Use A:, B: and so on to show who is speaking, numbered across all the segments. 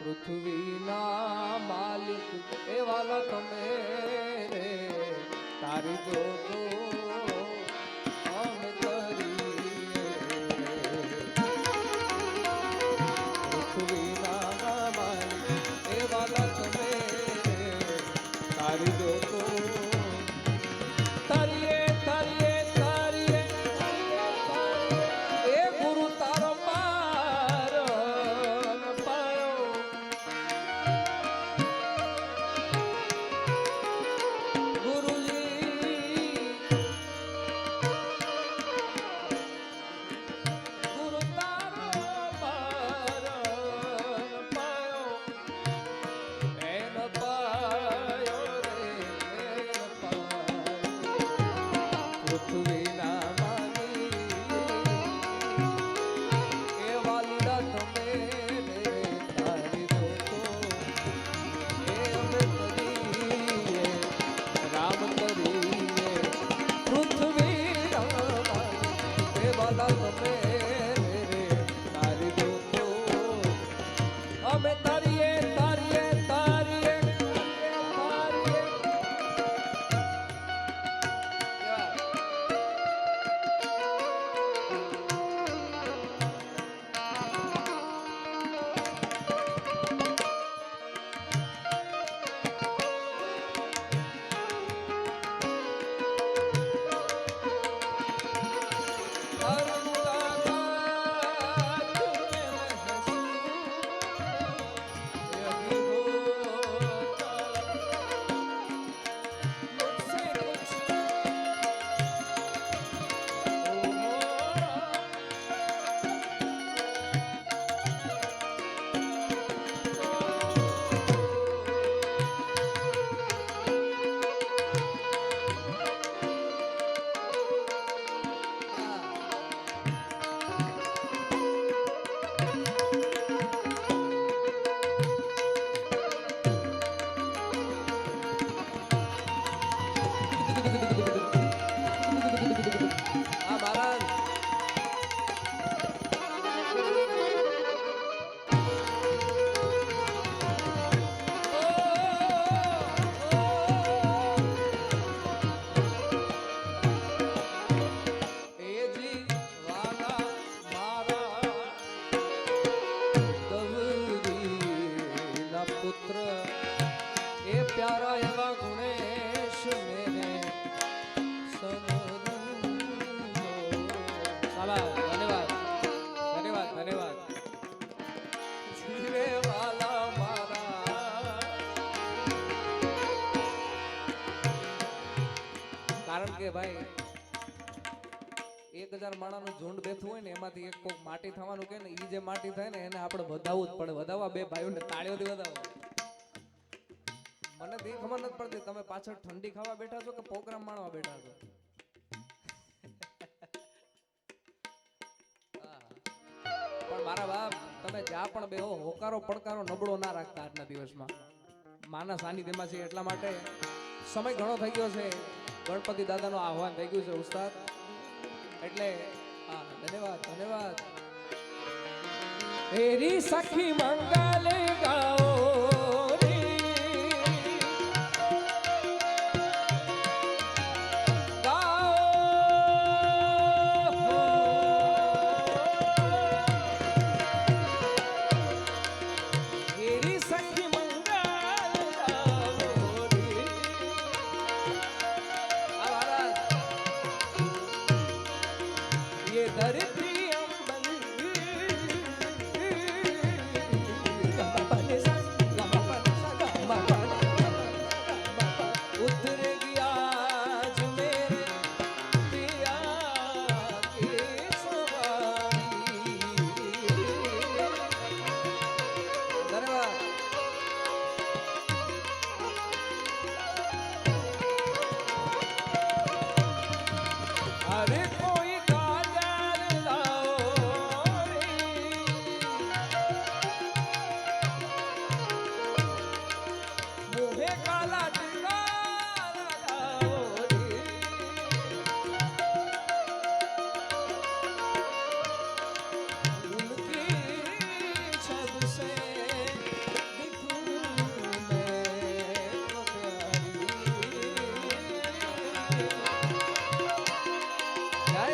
A: પૃથ્વીના માલિક એવાલા તમે રે. તારી જોતો પૃથ્વીના કે ભાઈ? એક હજાર માણાનું ઝુંડ બેઠું હોય ને, એમાંથી એક કોક માટી થવાનું કે ને જે માટી થાય ને, એને આપણે વધાવવું જ પડે. વધાવવા બે ભાઈઓને તાળીઓથી વધાવો. મને તો ખબર નથી પડતી, તમે પાછળ ઠંડી ખાવા બેઠા છો કે પ્રોગ્રામ માણવા બેઠા છો? પણ મારા બાપ, તમે જ્યાં પણ બેહો, હોકારો પડકારો નબળો ના રાખતા આજના દિવસમાં. માના સાનિધ્યમાં છે એટલા માટે સમય ઘણો થઈ ગયો છે. ગણપતિ દાદાનું આહવાન થઈ ગયું છે, ઉસ્તાદ. એટલે, હા, ધન્યવાદ ધન્યવાદ. હેરી સખી મંગલ ગાઓ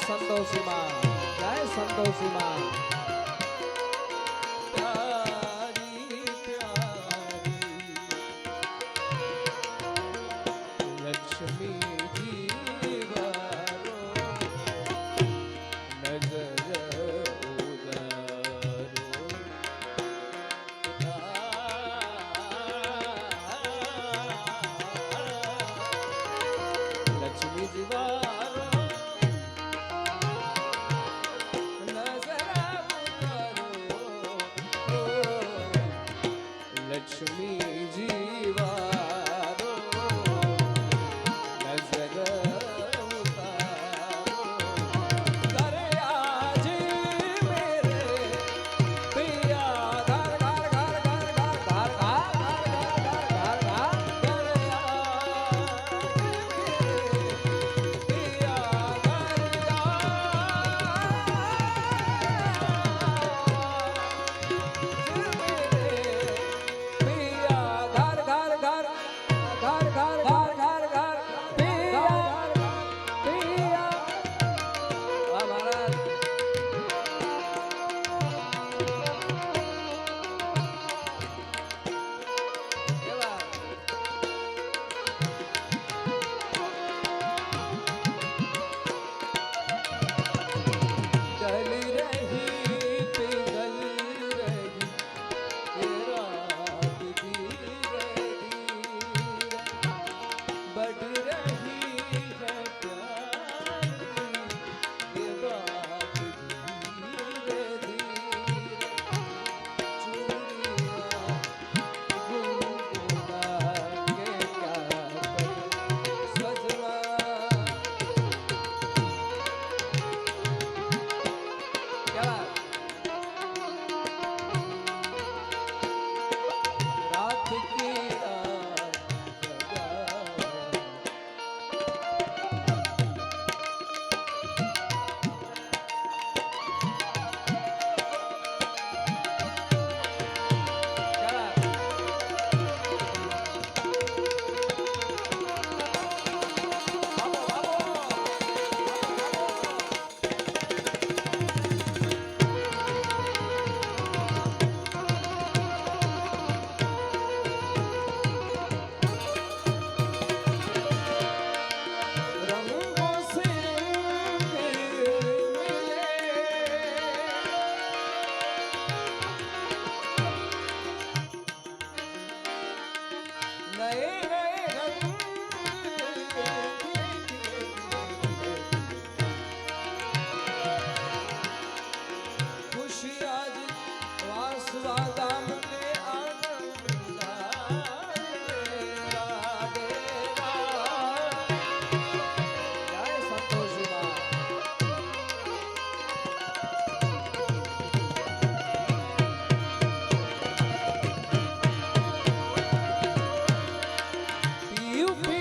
A: સંતોષી માં જય સંતોષી માં
B: you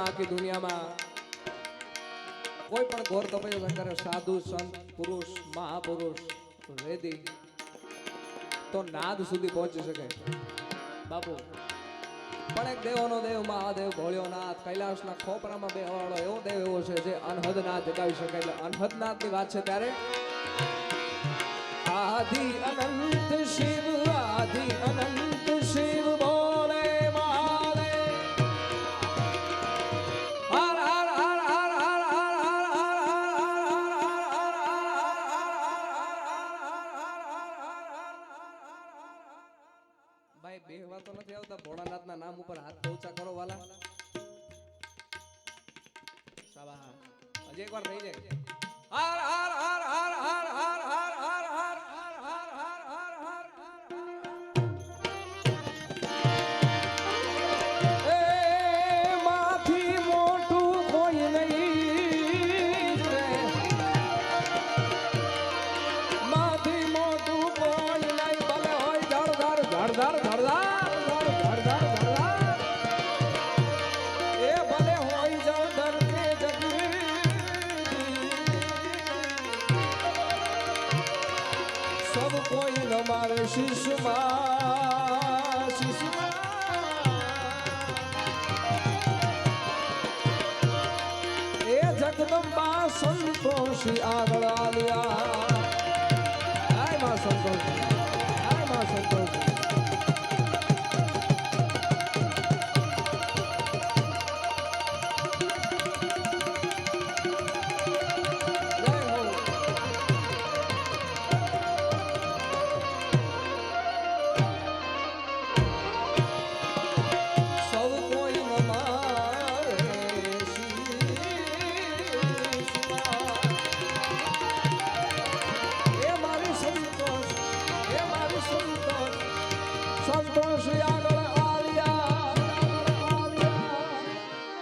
A: આખા આખી દુનિયામાં કોઈ પણ ઘોર તપસ્યા કરે. સાધુ, સંત, પુરુષ, મહાપુરુષ, વેદી, તો નાદ સુધી પહોંચી શકે. બાપુ, પણ એક દેવોનો દેવ, મહાદેવ, ભોળ્યોનાથ કૈલાસના ખોપરામાં બે વાળો એવો દેવ એવો છે જે અનહદ નાદ જગાવી શકે એટલે અનહદ નાદની વાત છે ત્યારે
B: આધી અનંત
A: એકવાર થઈ જાય. હર હર હર. જગદંબા
B: એ જગદંબા સંતોષી આગળ આવ્યા સંતોષ.